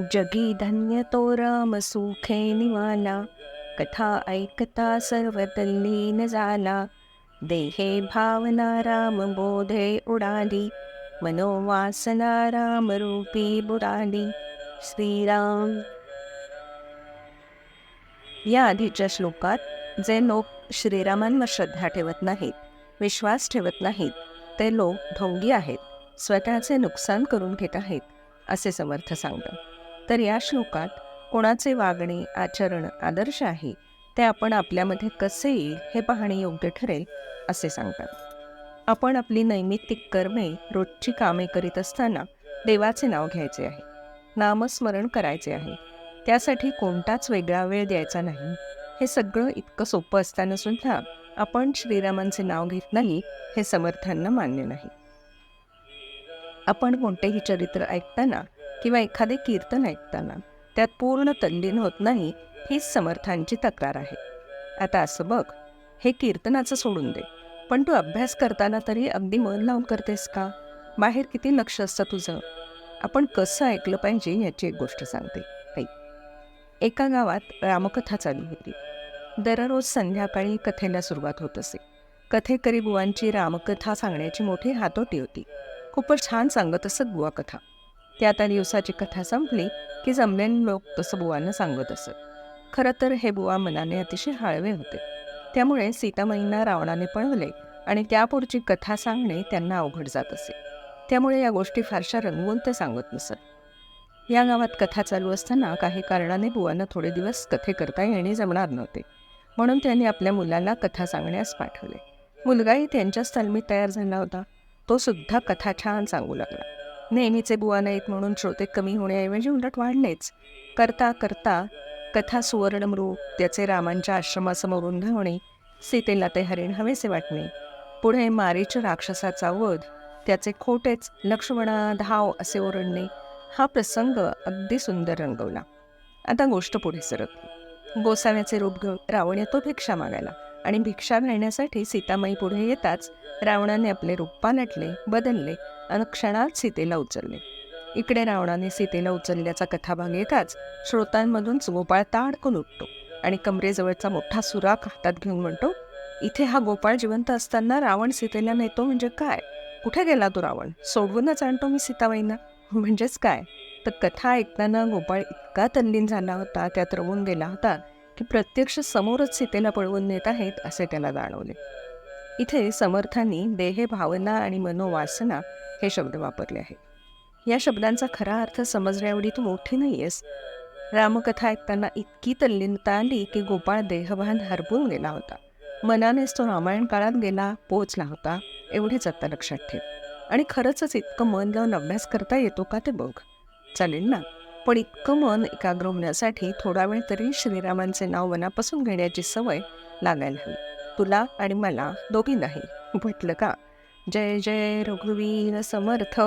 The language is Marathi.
जगी धन्य तो राम सुखे निवाला कथा ऐकता सर्व तल्लीन झाला देहे भावना राम बोधे उडाली मनोवासना राम रूपी बुडाली. श्रीराम. या आधीच्या श्लोकात जे लोक श्रीरामांवर श्रद्धा ठेवत नाहीत विश्वास ठेवत नाहीत ते लोक ढोंगी आहेत स्वतःचे नुकसान करून घेत आहेत असे समर्थ सांगतात. तर या श्लोकात कोणाचे वागणे आचरण आदर्श आहे ते आपण आपल्यामध्ये कसे येईल हे पाहणे योग्य ठरेल असे सांगतात. आपण आपली नैमित्तिक कर्मे रोजची कामे करीत असताना देवाचे नाव घ्यायचे आहे नामस्मरण करायचे आहे त्यासाठी कोणताच वेगळा वेळ द्यायचा नाही. हे सगळं इतकं सोपं असताना सुद्धा आपण श्रीरामांचे नाव घेत नाही हे समर्थांना मान्य नाही. आपण कोणतेही चरित्र ऐकताना किंवा एखादे कीर्तन ऐकताना त्यात पूर्ण तल्लीन होत नाही हीच समर्थांची तक्रार आहे. आता असं बघ हे कीर्तनाचं सोडून दे पण तू अभ्यास करताना तरी अगदी मन लावून करतेस का? बाहेर किती लक्ष असतं तुझं? आपण कसं ऐकलं पाहिजे याची एक गोष्ट सांगते. ऐक. एका गावात रामकथा चालू होती. दररोज संध्याकाळी कथेला सुरुवात होत असे. कथेकरी बुवांची रामकथा सांगण्याची मोठी हातोटी होती. खूपच छान सांगत असत बुवा कथा ते आता दिवसाची कथा संपली की जमलेन लोक तसं बुवांना सांगत असत. खरं तर हे बुवा मनाने अतिशय हळवे होते. त्यामुळे सीतामाईंना रावणाने पळवले आणि त्यापुढची कथा सांगणे त्यांना अवघड जात असे. त्यामुळे या गोष्टी फारशा रंगवून ते सांगत नसत. या गावात कथा चालू असताना काही कारणाने बुवांना थोडे दिवस कथे करता येणे जमणार नव्हते. म्हणून त्यांनी आपल्या मुलाला कथा सांगण्यास पाठवले. मुलगाही त्यांच्याच तालमीत तयार झाला होता. तो सुद्धा कथा छान सांगू लागला. नेहमीचे बुवा नाहीत म्हणून श्रोते कमी होण्याऐवजी उलट वाढलेच. करता करता कथा सुवर्णमृग त्याचे रामांच्या आश्रमासमोरून धावणे सीतेला ते हरिण हवेसे वाटणे. पुढे मारीच राक्षसाचा वध त्याचे खोटेच लक्ष्मणा धाव असे ओरडणे हा प्रसंग अगदी सुंदर रंगवला. आता गोष्ट पुढे सरकली गोसाव्याचे रूप घेऊन रावण येतो भिक्षा मागायला आणि भिक्षा घालण्यासाठी सीतामाई पुढे येताच रावणाने आपले रूप पालटले बदलले आणि क्षणात सीतेला उचलले. इकडे रावणाने सीतेला उचलल्याचा कथाभाग येताच श्रोतांमधून गोपाळ ताडकून उठतो आणि कमरेजवळचा मोठा सुराख हातात घेऊन म्हणतो इथे हा गोपाळ जिवंत असताना रावण सीतेला नेतो म्हणजे काय? कुठे गेला तो रावण? सोडवूनच आणतो मी सीताबाईंना. म्हणजेच काय? तर कथा ऐकताना गोपाळ इतका तल्लीन झाला होता त्यात रवून गेला होता की प्रत्यक्ष समोरच सीतेला पळवून नेत आहेत असे त्याला जाणवले. इथे समर्थांनी देहे भावना आणि मनोवासना हे शब्द वापरले आहेत. या शब्दांचा खरा अर्थ समजण्याएवढी तू मोठी नाही आहेस रामकथा ऐकताना इतकी तल्लीनता आली की गोपाळ देहभान हरपून गेला होता. मनानेच तो रामायण काळात गेला पोचला होता एवढेच आत्ता लक्षात ठेव. आणि खरंच इतकं मन लावून अभ्यास करता येतो का ते बघ. चालेल ना? पण इतकं मन एकाग्र होण्यासाठी थोडा वेळ तरी श्रीरामांचे नाव मनापासून घेण्याची सवय लागायला हवी. तुला आणि मला दोघींनाही. म्हटलं का? जय जय रघुवीर समर्थ.